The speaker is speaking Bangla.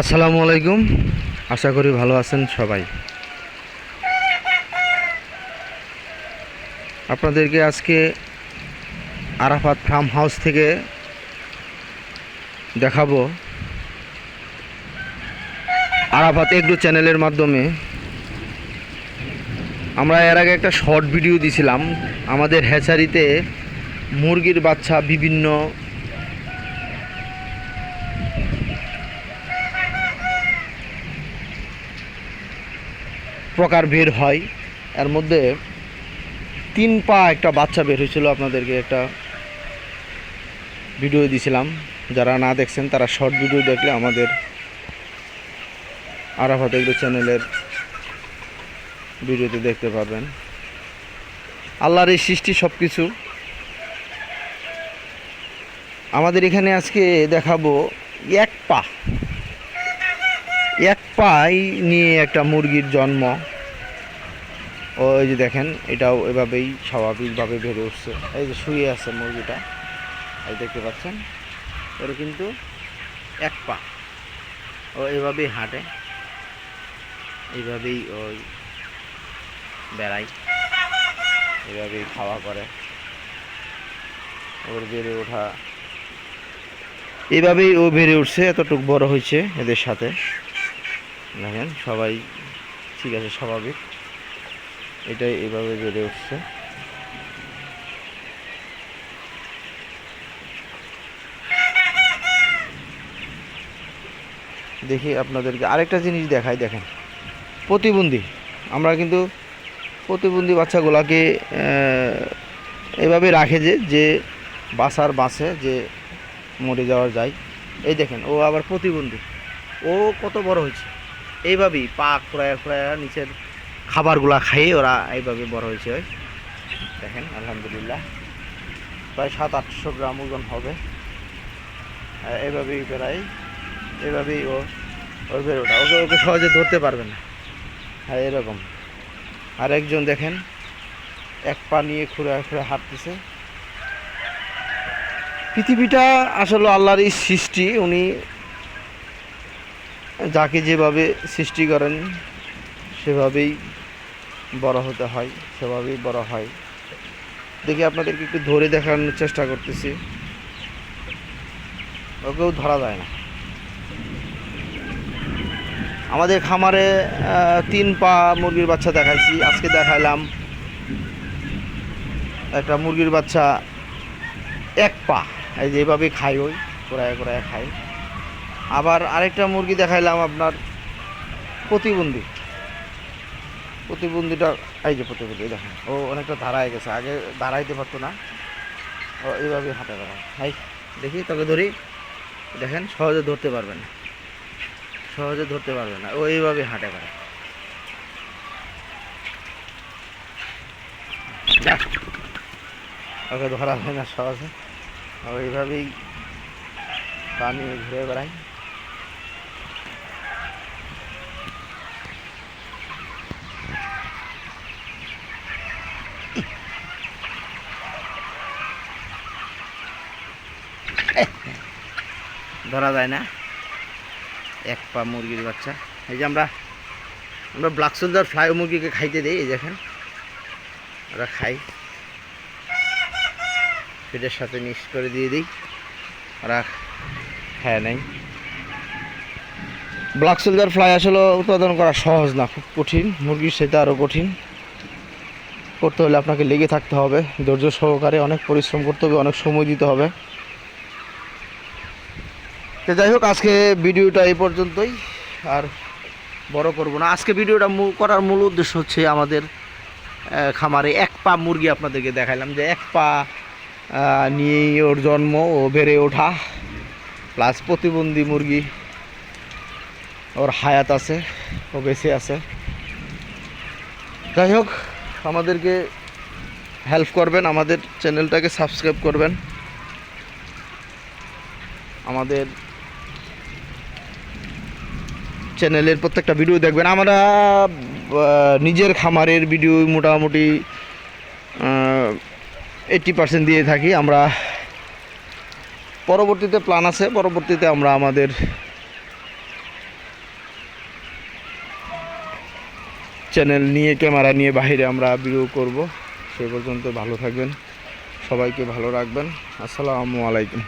আসসালামু আলাইকুম। আশা করি ভালো আছেন সবাই। আপনাদেরকে আজকে আরাফাত ফার্ম হাউস থেকে দেখাবো। আরাফাত এগ্রো চ্যানেলের মাধ্যমে। আমরা এর আগে একটা শর্ট ভিডিও দিছিলাম। আমাদের হ্যাচারিতে মুরগির বাচ্চা বিভিন্ন প্রকার বের হয়। এর মধ্যে তিন পা একটা বাচ্চা বের হয়েছিল আপনাদেরকে একটা ভিডিও দিয়েছিলাম যারা না দেখছেন, তারা শর্ট ভিডিও দেখলে আমাদের আরাফাত এগুলো চ্যানেলের ভিডিওতে দেখতে পাবেন আল্লাহর এই সৃষ্টি সব কিছু আমাদের এখানে আজকে দেখাবো এক পা। এক পাই নিয়ে একটা মুরগির জন্ম। ওই যে দেখেন, এটাও এভাবেই স্বাভাবিকভাবে বেড়ে উঠছে। এই যে শুয়ে আছে মুরগিটা, এই দেখতে পাচ্ছেন? ওর কিন্তু এক পা। ও এভাবেই হাঁটে। এইভাবেই ওই বেড়ায়। এভাবেই খাওয়া করে। ওর বেড়ে ওঠা, এভাবেই ও বেড়ে উঠছে, এতটুক বড় হয়েছে এদের সাথে। দেখেন, সবাই ঠিক আছে, স্বাভাবিক। এটাই এভাবে বেড়ে উঠছে। দেখি আপনাদেরকে আরেকটা জিনিস দেখাই, দেখেন। প্রতিবন্ধী, আমরা কিন্তু প্রতিবন্ধী বাচ্চাগুলাকে এভাবে রাখে যে যে বাসার বাসে যে মরে যাওয়া যায়। এই দেখেন, ও আবার প্রতিবন্ধী। ও কত বড় হয়েছে। এইভাবেই পা খুঁড়ায় খুঁড়ায় নিচের খাবারগুলা খাইয়ে ওরা এইভাবে বড় হয়েছে ওই দেখেন আলহামদুলিল্লাহ। প্রায় সাত আটশো গ্রাম ওজন হবে। আহ, এইভাবেই প্রায় এভাবেই ও ওর বের ওঠা ওকে ওকে সহজে ধরতে পারবে না। হ্যাঁ এরকম। আর একজন দেখেন এক পা নিয়ে খুঁড়ে খুঁড়ে হাঁটতেছে। পৃথিবীটা আসলে আল্লাহর এই সৃষ্টি উনি যাকে যেভাবে সৃষ্টি করেন সেভাবেই বড় হতে হয়, সেভাবেই বড় হয়। দেখি আপনাদেরকে একটু ধরে দেখানোর চেষ্টা করতেছি। ওকেও ধরা যায় না। আমাদের খামারে তিন পা মুরগির বাচ্চা দেখাইছি। আজকে দেখাইলাম একটা মুরগির বাচ্চা এক পা। এই যে এভাবে খাই ওই, কোরায় কোরায় খাই। আবার আরেকটা মুরগি দেখাইলাম আপনার প্রতিবন্ধী। প্রতিবন্ধীটা, এই যে প্রতিবন্ধী দেখেন, ও অনেকটা দাঁড়ায় গেছে, আগে দাঁড়াইতে পারতো না। ও এইভাবে হাঁটে দাঁড়ায়। হাই দেখি তোকে ধরি। দেখেন, সহজে ধরতে পারবেন না। সহজে ধরতে পারবে না, ও এইভাবে হাঁটে যাক। ওকে ধরা হয় না সহজে। ও এইভাবেই পানি ঘুরে বেড়ায়। ধরা যায় না। এক পা মুরগির বাচ্চা। এই যে আমরা আমরা ব্ল্যাক সোলজার ফ্লাই মুরগিকে খাইতে দিই, এই দেখেন। ওরা খাই পেটের সাথে মিক্স করে দিয়ে দিই। ওরা খায় নাই। ব্ল্যাক সোলজার ফ্লাই আসলে উৎপাদন করা সহজ না, খুব কঠিন। মুরগির সেটা আরও কঠিন। করতে হলে আপনাকে লেগে থাকতে হবে। ধৈর্য সহকারে অনেক পরিশ্রম করতে হবে, অনেক সময় দিতে হবে। তো যাই হোক, আজকে ভিডিওটা এই পর্যন্তই, আর বড় করব না। আজকে ভিডিওটা করার মূল উদ্দেশ্য হচ্ছে আমাদের খামারে এক পা মুরগি আপনাদেরকে দেখাইলাম যে এক পা নিয়েই ওর জন্ম ও বেড়ে ওঠা। প্লাস প্রতিবন্ধী মুরগি, ওর হায়াত আছে, ও বেঁচে আছে। যাই হোক, আমাদেরকে হেল্প করবেন, আমাদের চ্যানেলটাকে সাবস্ক্রাইব করবেন। আমাদের চ্যানেলের প্রত্যেকটা ভিডিও দেখবেন। আমরা নিজের খামারের ভিডিও মোটামুটি এইটটি পার্সেন্ট দিয়ে থাকি। আমরা পরবর্তীতে প্ল্যান আছে। পরবর্তীতে আমরা আমাদের চ্যানেল নিয়ে ক্যামেরা নিয়ে বাহিরে আমরা ভিডিও করব। সে পর্যন্ত ভালো থাকবেন। সবাইকে ভালো রাখবেন। আসসালামু আলাইকুম।